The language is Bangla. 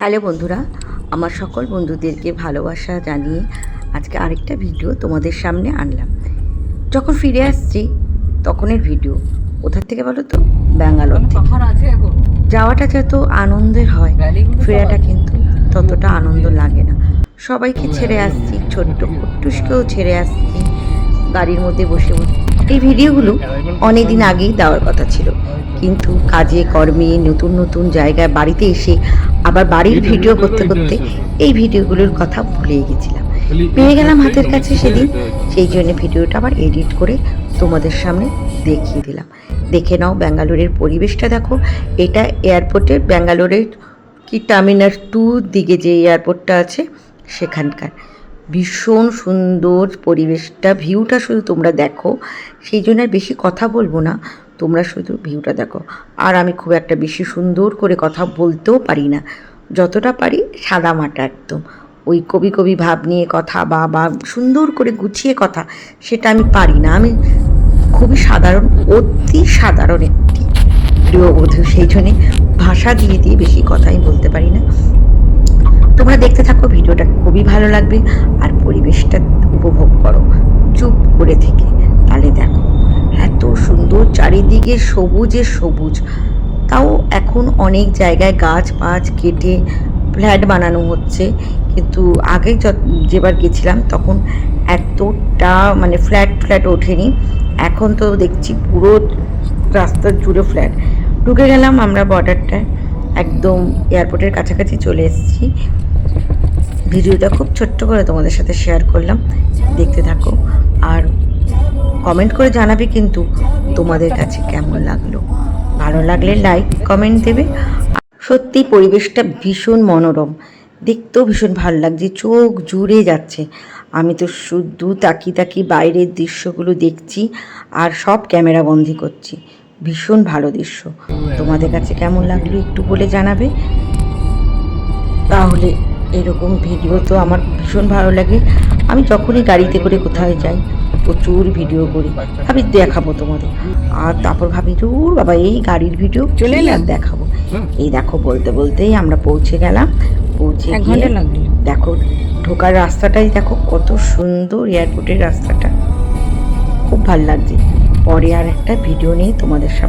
হ্যালো বন্ধুরা আমার সকল বন্ধুদেরকে ভালোবাসা জানিয়ে আজকে আরেকটা ভিডিও তোমাদের সামনে আনলাম। যখন ফিরে আসছি তখনের ভিডিও। কোথার থেকে বলো তো? ব্যাঙ্গালোর যাওয়াটা যত আনন্দের হয় ফেরাটা কিন্তু ততটা আনন্দ লাগে না। সবাইকে ছেড়ে আসছি ছোট্ট কুট্টুসকেও ছেড়ে আসছি গাড়ির মধ্যে বসে বসে। এই ভিডিওগুলো অনেক দিন আগেই দেওয়ার কথা ছিল। কিন্তু কাজে কর্মে নতুন নতুন জায়গায় বাড়িতে এসে আবার বাড়ির ভিডিও করতে করতে এই ভিডিওগুলোর কথা ভুলে গেছিলাম। পেয়ে গেলাম হাতের কাছে সেদিন। সেই জন্য ভিডিওটা আবার এডিট করে তোমাদের সামনে দেখিয়ে দিলাম। দেখে নাও ব্যাঙ্গালোরের পরিবেশটা দেখো। এটা এয়ারপোর্টের ব্যাঙ্গালোরের কি টার্মিনাল টু দিকে যে এয়ারপোর্টটা আছে সেখানকার। ভীষণ সুন্দর পরিবেশটা ভিউটা শুধু তোমরা দেখো। সেই জন্য আর বেশি কথা বলব না। তোমরা শুধু ভিউটা দেখো। আর আমি খুব একটা বেশি সুন্দর করে কথা বলতেও পারি না। যতটা পারি সাদা মাটা একদম। ওই কবি কবি ভাব নিয়ে কথা বা বা সুন্দর করে গুছিয়ে কথা, সেটা আমি পারি না। আমি খুবই সাধারণ, অতি সাধারণ একটি গৃহবধূ সেই জন্যে ভাষা দিয়ে দিয়ে বেশি কথাই বলতে পারি না। তোমরা দেখতে থাকো, ভিডিওটা খুবই ভালো লাগবে। আর পরিবেশটা উপভোগ করো। চুপ করে থেকে। সুন্দর চারিদিকে সবুজে সবুজ। তাও এখন অনেক জায়গায় গাছ পাছ কেটে ফ্ল্যাট বানানো হচ্ছে। কিন্তু আগে যেবার গেছিলাম তখন এতটা মানে ফ্ল্যাট ফ্ল্যাট ওঠেনি। এখন তো দেখছি পুরো রাস্তার জুড়ে ফ্ল্যাট। ঢুকে গেলাম আমরা বর্ডারটায়। একদম এয়ারপোর্টের কাছাকাছি চলে এসেছি। ভিডিওটা খুব ছোট্ট করে তোমাদের সাথে শেয়ার করলাম। দেখতে থাকো। আর কমেন্ট করে জানাবে কিন্তু তোমাদের কাছে কেমন লাগল? ভালো লাগলে লাইক কমেন্ট দেবে। সত্যি পরিবেশটা ভীষণ মনোরম। দেখতেও ভীষণ ভালো লাগছে, চোখ জুড়ে যাচ্ছে। আমি তো শুধু তাকি তাকি বাইরের দৃশ্যগুলো দেখছি আর সব ক্যামেরা বন্দি করছি। ভীষণ ভালো দৃশ্য। তোমাদের কাছে কেমন লাগল একটু বলে জানাবে? তাহলে এরকম ভিডিও তো আমার ভীষণ ভালো লাগে। আমি যখনই গাড়িতে করে কোথায় যাই প্রচুর ভিডিও করি। ভাবি দেখাবো তোমাদের। আর তারপর ভাবি দূর বাবা এই গাড়ির ভিডিও চলে এলাম। দেখাবো। এই দেখো বলতে বলতেই আমরা পৌঁছে গেলাম। পৌঁছে ঘণ্টা লাগল। দেখো ঢোকার রাস্তাটাই দেখো কত সুন্দর এয়ারপোর্টের রাস্তাটা। খুব ভালো লাগছে। পরে আর একটা ভিডিও নিয়ে তোমাদের সামনে